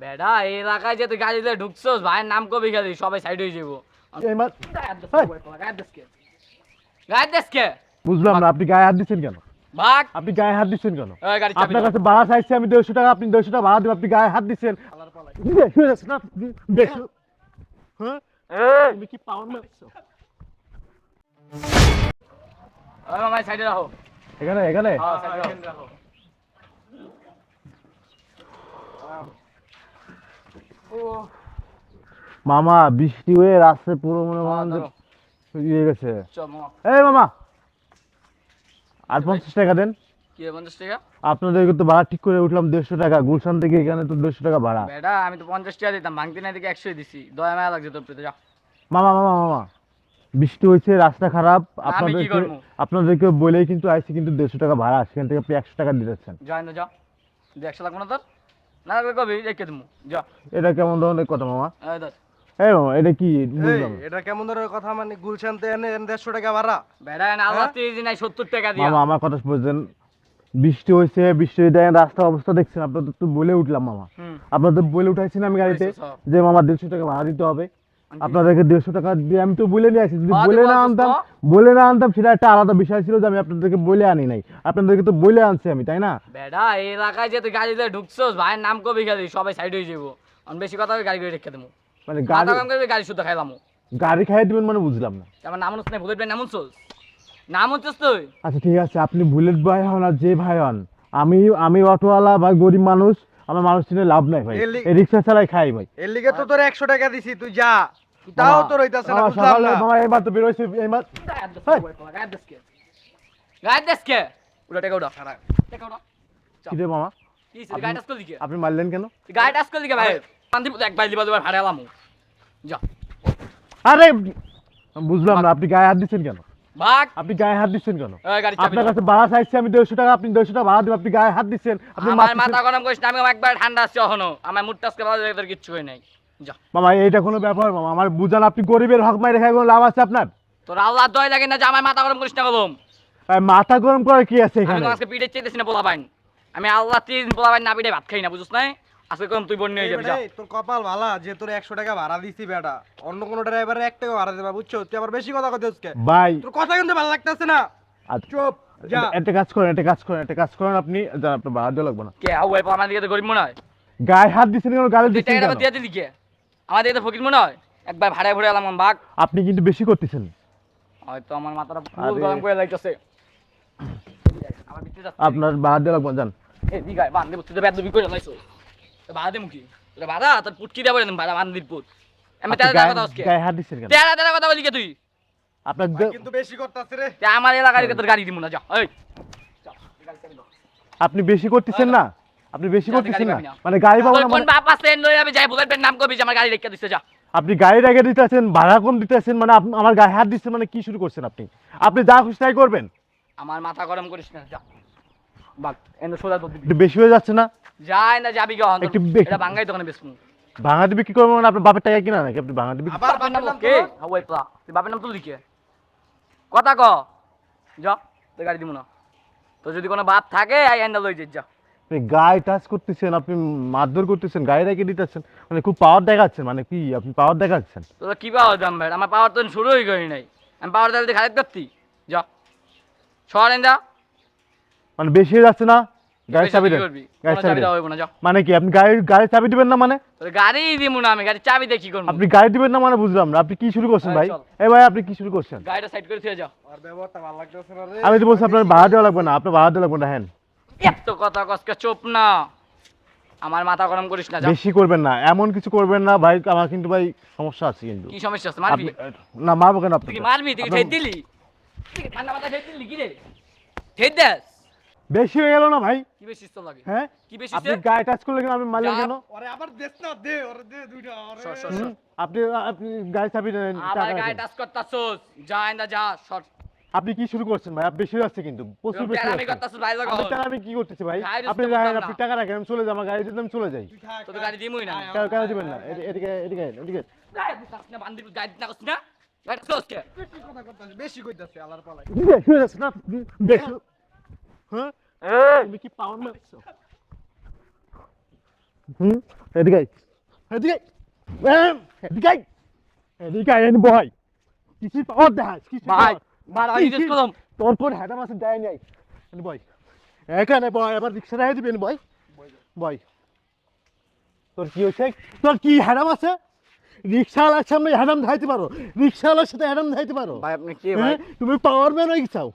বেডা এই এলাকায় যে তুই গাড়ি দিয়ে ঢুকছস ভাইয়ের নাম কবি খালি সবাই সাইড হয়ে যাব গায়ের বুঝলাম না আপনি গায়ে হাত দিচ্ছেন কেন? ভাগ। আপনি গায়ে হাত দিচ্ছেন কেন? আপনার কাছে ভাড়া চাইছি আমি দেড়শো টাকা আপনি দেড়শো টাকা ভাড়া দেবেন আপনি গায়ে হাত দিচ্ছেন। হয়ে? হ্যাঁ তুমি কি পাওয়ার মারছো ওই সাইডে রাখো। এখানে এখানে? হ্যাঁ সাইডে রাখো। মামা বৃষ্টি হয়ে রাস্তায় পুরো মনে হ্যাঁ। ইয়ে গেছে। এই মামা আর পঞ্চাশ টাকা দেন। টাকা? আপনাদেরকে তো ভাড়া ঠিক করে উঠলাম দেড়শো টাকা গুলশান থেকে এখানে তো দেড়শো টাকা ভাড়া। আমি তো পঞ্চাশ টাকা দিতাম ভাঙতি না দিকে একশোই দিছি। দয়া মায়া লাগছে তোর যা। মামা মামা মামা বৃষ্টি হয়েছে রাস্তা খারাপ। আপনাদেরকে আপনাদেরকে বলেই কিন্তু আইসি কিন্তু দেড়শো টাকা ভাড়া সেখান থেকে আপনি একশো টাকা দিতেছেন। জয় না যা। একশো লাগবো না তোর? না কবি রেখে দেবো যা। এটা কেমন ধরনের কথা মামা? এই মামা এটা কি বুঝলাম এটা কেমন ধরনের কথা মানে এনে দেড়শো টাকা ভাড়া? বেডা না আল্লাহ তিরিশ নাই সত্তর টাকা দিয়া। মামা আমার কথা বুঝছেন? বৃষ্টি হয়েছে বৃষ্টি হয়ে অবস্থা দেখছেন। আপনাদের তো বলে উঠলাম মামা। আপনাদের বলে উঠাইছেন আমি গাড়িতে যে মামা দেড়শো টাকা ভাড়া দিতে হবে। আপনাদেরকে দেড়শো টাকা দিয়ে আমি তো বলে নিয়ে আসি যদি হ্যাঁ, বলে না আনতাম বলে না আনতাম সেটা একটা আলাদা বিষয় ছিল যে আমি আপনাদেরকে বলে আনি নাই। আপনাদেরকে তো বলে আনছি আমি তাই না? বেডা এই এলাকায় যে তুই গাড়ি দিয়ে ঢুকছস ভাইয়ের নাম কবি খালি সবাই সাইড হয়ে যাব আমি বেশি কথা গাড়ি করে রেখে দেবো। মানে গাড়ি গাড়ি শুদ্ধ খাইলাম গাড়ি খাইয়ে দিবেন মানে বুঝলাম না। আমার নাম হচ্ছে ভুলেট ভাই নাম হচ্ছে নাম হচ্ছস তুই? আচ্ছা ঠিক আছে আপনি বুলেট ভাই হন আর যে ভাই হন আমি আমি অটোওয়ালা ভাই গরিব মানুষ আমার মানুষ চিনে লাভ নাই ভাই। এই রিক্সা চালাই খাই ভাই। এর লিগে তো তোর একশো টাকা দিছি তুই যা। তাও তোর হইতাছে না বুঝলাম না। মামা এইবার তো বেরোইছে এইবার গায়ের দেশকে গায়ের দেশকে উঠা টেকা উঠা। টেকা উঠা। কি রে মামা? আপনি মারলেন কেন? গাড়ি টাচ করলি কে ভাই? পান্তি এক বাইলি বাজে ভাড়া এলাম যা। আরে বুঝলাম না আপনি গায়ে হাত দিচ্ছেন কেন? ভাগ। আপনি গায়ে হাত দিচ্ছেন কেন? ওই গাড়ি চাবি আপনার কাছে ভাড়া চাইছি আমি দেড়শো টাকা আপনি দেড়শো টাকা ভাড়া দেবেন আপনি গায়ে হাত দিচ্ছেন আপনি মাথা গরম করিস না আমি একবার ঠান্ডা আসছে এখনও। আমার মুড টাচকে বাজে কিচ্ছু হয় নাই। মামা এইটা কোনো ব্যাপার মামা আমার বুঝান আপনি গরিবের হক মাই রেখে কোনো লাভ আছে আপনার? তোর আল্লাহ দয় লাগে না যে আমার মাথা গরম করিস না মাথা গরম করার কি আছে এখানে? আজকে পিঠে না পাইন আমি আল্লাহ তিন পোলা পাইন না পিঠে ভাত খাই না বুঝছ না আজকে কম তুই বন্যা হয়ে যাবি? যা। তোর কপাল ভালা যে তোর একশো টাকা ভাড়া দিছি বেটা। অন্য কোনো ড্রাইভারের এক টাকা ভাড়া দেবা বুঝছ? তুই আবার বেশি কথা ভাই। তোর কথা কিন্তু ভালো লাগতেছে না। আচ্ছা চুপ যা। একটা- কাজ করেন একটা কাজ করেন একটা কাজ করেন আপনি আপনার ভাড়া দেওয়া লাগবে না। কে হাউ ভাই আমার দিকে তো গরিব মনে হয়। গায়ে হাত কেন? গালে কেন? দিয়ে দিলি কে? আমার দিকে তো ফকির মনে হয়। একবার ভাড়ায় ভরে এলাম বাঘ আপনি কিন্তু বেশি করতেছেন। হয়তো আমার মাথাটা ফুল গরম করে লাগতেছে। আমার ভিতরে যাচ্ছে আপনার ভাড়া দেওয়া লাগবে না, যান। এই দিগায় বান্ধে তুই তো বেদবি করে লাইছো। বাধা দে মুখি তোরা বাধা? তোর পুটকি দেবো বাধা বান্ধ পুত আমি আপনি তেরা তেরা কথা আজকে। গায়ে হাত দিচ্ছেন কেন? তেরা তেরা কথা বলি কে তুই? আপনার কিন্তু বেশি করতেছে রে। আমার এলাকার তোর গাড়ি দিব না যা এই। আপনি বেশি করতেছেন না? আপনি বেশি করতেছেন না? মানে গাড়ি পাবো না কোন মানে বাপ আছে লই আমি যাই নাম কবি যে আমার গাড়ি রেখে দিছে যা। আপনি গাড়ি রেখে দিতেছেন ভাড়া কম দিতেছেন মানে আমার গায়ে হাত দিচ্ছেন মানে কি শুরু করছেন আপনি? আপনি যা খুশি তাই করবেন। আমার মাথা গরম করিস না যা। বাক এনে সোজা তোর একটু বেশি হয়ে যাচ্ছে না? যাই না যাবি গে একটু এটা বাঙ্গাই দোকানে বেসমু ভাঙা দিবি কি করবেন মানে আপনার বাপের টাকা কিনা নাকি? আপনি ভাঙা দিবি আবার বাপের নাম কে? হাওয়াই প্লা। তুই বাপের নাম তুললি কে? কথা ক। যা তুই গাড়ি দিব না। তো যদি কোনো বাপ থাকে আই এন্ডা লই যাই যা। আপনি গায়ে টাচ করতেছেন আপনি মারধর করতেছেন গায়ে রেখে দিতেছেন মানে খুব পাওয়ার দেখাচ্ছেন মানে কি আপনি পাওয়ার দেখাচ্ছেন? তোরা কি পাওয়ার দাম ভাই? আমার পাওয়ার তো শুরুই করি নাই। আমি পাওয়ার দাবি খারাপ করতি। যা। শহর এন্দা মানে বেশি হয়ে যাচ্ছে না গাড়ির চাবি দেন গাড়ির চাবি দেওয়া না যা মানে কি আপনি গাড়ির গাড়ির চাবি দিবেন না মানে? গাড়ি দিব না আমি গাড়ি চাবি কি করব? আপনি গাড়ি দিবেন না মানে বুঝলাম না আপনি কি শুরু করছেন ভাই? এই ভাই আপনি কি শুরু করছেন? গাড়িটা সাইড করে থুয়ে যা আর ব্যবহারটা ভালো লাগতেছে না রে। আমি তো বলছি আপনার ভাড়া দেওয়া লাগবে না আপনার ভাড়া দেওয়া লাগবে না হ্যাঁ এত কথা কসকে চুপ না। আমার মাথা গরম করিস না বেশি করবেন না এমন কিছু করবেন না ভাই আমার কিন্তু ভাই সমস্যা আছে কিন্তু। কি সমস্যা আছে মারবি? না মারবো কেন আপনি মারবি? তুই ঠেট দিলি? ঠান্ডা মাথা ঠেট দিলি? কি রে? ঠেট দেস? বেশি হয়ে গেল না ভাই? কি বেশি ইস্ত লাগে? হ্যাঁ? কি বেশি আপনি গায়ে টাচ করলে কেন আমি মারলেন কেন? ওরে আবার দেশ না দে ওরে দে দুইটা সর, আপনি আপনি গায়ে চাবি দেন আবার গায়ে টাচ করতাছস। যা এন্দা যা শর্ট আপনি কি শুরু করছেন ভাই? আপনি বেশি যাচ্ছে কিন্তু প্রচুর বেশি আমি হচ্ছে। করতাছস ভাই লাগা আমি টাকা আমি কি করতেছি ভাই? আপনি রাখেন আপনি না। টাকা রাখেন আমি চলে যাই আমার গাড়ি যদি আমি চলে যাই। তো তো গাড়ি দিমুই না। কেন কেন দিবেন না এদিকে এদিকে এদিকে গায়ে দিতাস না বান্দি গায়ে দিনা করছিস না? গায়ে টাচ কে? বেশি কথা করতেছে বেশি কইতাছে আলার পালাই বেশি হয়ে যাচ্ছে না বেশি হ্যাঁ? তুমি কি পাওয়ার মারছো? হুম? এদিকে। এদিকে এদিকে আয়। এদিকে আয়, এনে বয় কিসির পাওয়ার দেখাস? কিসির ভাই? ভাড়া জিজ্ঞেস করলাম তোর কোন হ্যাডাম আছে দেয় নাই। বয় এখানে বয় আবার রিক্সা রেখে দিবেন বয় বয় তোর কি হয়েছে? তোর কি হ্যাডাম আছে? রিক্সাওয়ালার সামনে হ্যাডাম ধাইতে পারো। রিক্সাওয়ালার সাথে হ্যাডাম ধাইতে পারো। ভাই আপনি কে ভাই? হ্যাঁ? তুমি পাওয়ার ম্যান হয়ে গেছাও।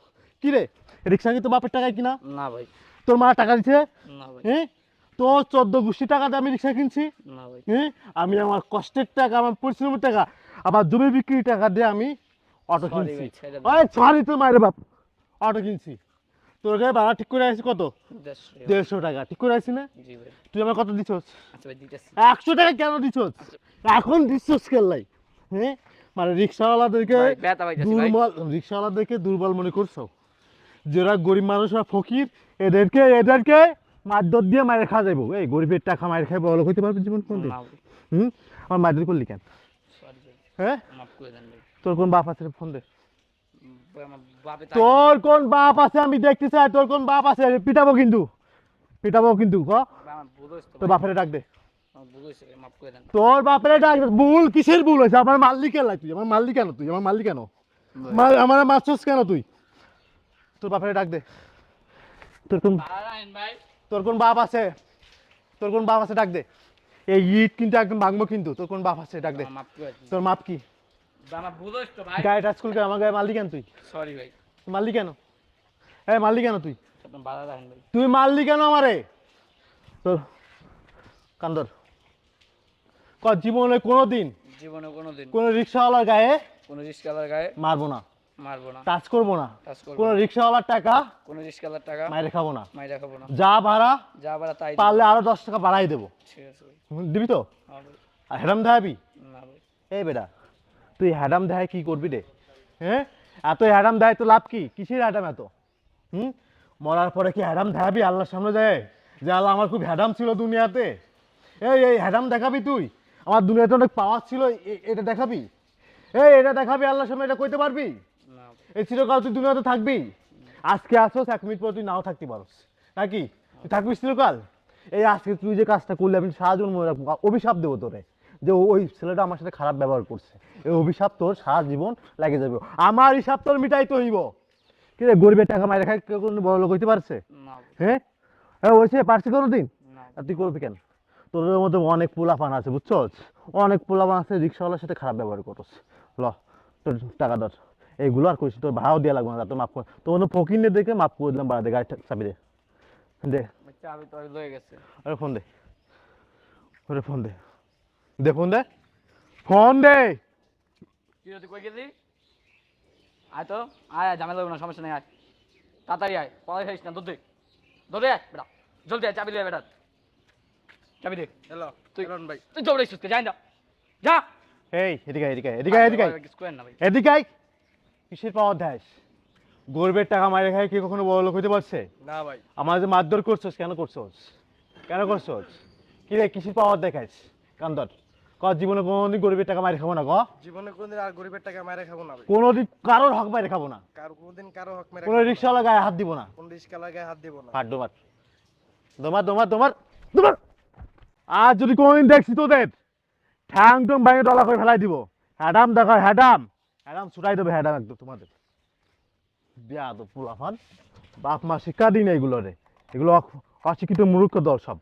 কি রে? রিক্সা কি তোর বাপের টাকায় কিনা? না ভাই। তোর মা টাকা দিছে? না ভাই। হ্যাঁ? তোর চোদ্দ গোষ্ঠী টাকা দিয়ে আমি রিক্সা কিনছি। না ভাই। হ্যাঁ? আমি আমার কষ্টের টাকা আমার পরিশ্রমের টাকা আমার জমি বিক্রির টাকা দিয়ে আমি অটো কিনছি। ওই সরি তো মায়ের বাপ অটো কিনছি। তোর কাছে ভাড়া ঠিক করে আসছি কত? দেড়শো টাকা। ঠিক করে আসছি না? তুই আমার কত দিছস? আচ্ছা একশো টাকা কেন দিছস? এখন দিছস কেলাই হ্যাঁ? মানে রিক্সাওয়ালাদেরকে। দুর্বল রিক্সাওয়ালাদেরকে দুর্বল মনে করছ? যারা গরিব মানুষরা ফকির এদেরকে এদেরকে মারধর দিয়ে মায়ের খাওয়া যাব এই গরিবের টাকা মায়ের খাই বড় হইতে পারবে জীবন কোনদিন? হুম? আমার মারধর করলি কেন? হ্যাঁ? তোর কোন বাপ আছে ফোন দে। তোর কোন বাপ আছে? আমি দেখতে চাই তোর কোন বাপ আছে? পিটাবো কিন্তু। পিটাবো কিন্তু ক? তোর বাপের ডাক দে। তোর বাপের ডাক। ভুল কিসের ভুল হয়েছে? আমার মাল্লি কেন তুই। আমার মাল্লি কেন তুই। আমার মাল্লি কেন আমার মারছস কেন তুই? তোর বাপের ডাক দে। তোর কোন তোর কোন বাপ আছে? তোর কোন বাপ আছে ডাক দে। এই ইট কিন্তু একদম ভাঙবো কিন্তু তোর কোন বাপ আছে ডাক দে। তোর মাপ কি? গায়ে টাচ করে আমার গায়ে মারলি কেন তুই? সরি ভাই। মারলি কেন? মারলি কেন তুই? তুই মারলি কেন আমারে? তোর কান্দর ক জীবনে কোনো দিন জীবনে কোনো দিন কোনো রিক্সাওয়ালার গায়ে কোনো রিস্কালার গায়ে মারবো না। মারবো না। টাচ করব না। কোনো রিক্সাওয়ালার টাকা কোনো রিস্কালার টাকা মাইরে খাব না। মাইরা খাব না। যা ভাড়া যা ভাড়া তাই পারলে আরও দশ টাকা বাড়াই দেবো। দিবি তো? হ্যাঁ আর হ্যাডাম দেখাবি? এই বেটা তুই হ্যাডাম দেখায় কি করবি রে? হ্যাঁ? এত হ্যাডাম দেয় তো লাভ কি? কিসের হ্যাডাম এত? হুম? মরার পরে কি হ্যাডাম দেখাবি আল্লাহর সামনে যায়? যে আল্লাহ আমার খুব হ্যাডাম ছিল দুনিয়াতে। এই এই হ্যাডাম দেখাবি তুই? আমার দুনিয়াতে অনেক পাওয়ার ছিল এটা দেখাবি? এই এটা দেখাবি আল্লাহর সামনে এটা কইতে পারবি? এই চিরকাল তুই দুনিয়াতে থাকবি? আজকে আসোস এক মিনিট পর তুই নাও থাকতে পারোস। নাকি? তুই থাকবি চিরকাল? এই আজকে তুই যে কাজটা করলে আমি সারা জীবন মনে রাখব। অভিশাপ দেবো তোরে যে ওই ছেলেটা আমার সাথে খারাপ ব্যবহার করছে। এই অভিশাপ তোর সারা জীবন লাগে যাবে। আমার হিসাব তোর মিটাই তো হইব। কি রে গরিবের টাকা মায়ের খাই কেউ কোনো বড় লোক হইতে পারছে? হ্যাঁ হ্যাঁ হয়েছে পারছে কোনো দিন আর তুই করবি কেন? তোদের মধ্যে অনেক পোলাপান আছে বুঝছ অনেক পোলাপান আছে রিক্সাওয়ালার সাথে খারাপ ব্যবহার করছ ল তোর টাকা ধর। এইগুলো আর কইছি তোর ভাড়াও দেওয়া লাগবে না তোর মাফ কর। তোর মধ্যে ফকির নিয়ে দেখে মাফ করে দিলাম বাড়া দে গাড়ি চাবি দে। দে। চাবি তো লয়ে গেছে। আরে ফোন দে। ওরে ফোন দে। দে ফোন দে। ফোন দে। কি তুই কই গেলি? আয় তো আয় আয় ঝামেলা না সমস্যা নেই আয়। তাড়াতাড়ি আয় পড়াই খাইস না দুধ দে। দৌড়ে আয় বেটা। জলদি আয় চাবি দে বেটা। চাবি দে। হ্যালো তুই তুই ভাই। তুই দৌড়াইছিস কে যাই না যা। এই এদিকে এদিকে এদিকে এদিকে এদিকে। কিসের পাওয়ার দেয় গরিবের টাকা মায়ের খায় কি কখনো বড় লোক হইতে পারছে? না ভাই। আমার যে মারধর করছোস কেন করছোস? কেন করছোস? কি রে কিসের পাওয়ার দেখাইস কান্দর ক জীবনে কোনোদিন গরিবের টাকা মারি খাব না ক? জীবনে কোনদিন আর গরিবের টাকা মারে খাব না ভাই। কোনোদিন কারোর হক মারি খাব না। কারও কোনদিন কারও হক মেরে কোনো রিক্সাওয়ালা গায়ে হাত দিব না। কোন রিস্কা লাগায় হাত দিব না। হাট দোমার। দোমার দোমার দোমার। দোমার। আর যদি কোনোদিন দেখছি তোদের ঠ্যাং টং ভেঙে ডলা করে ফেলাই দিব। হ্যাডাম দেখো হ্যাডাম। হ্যাডাম ছুটাই দেবে হ্যাডাম একদম তোমাদের। বিয়া তো ফুলাফান বাপ মা শিক্ষা দিন এগুলো রে। এগুলো অশিক্ষিত মূর্খ দল সব।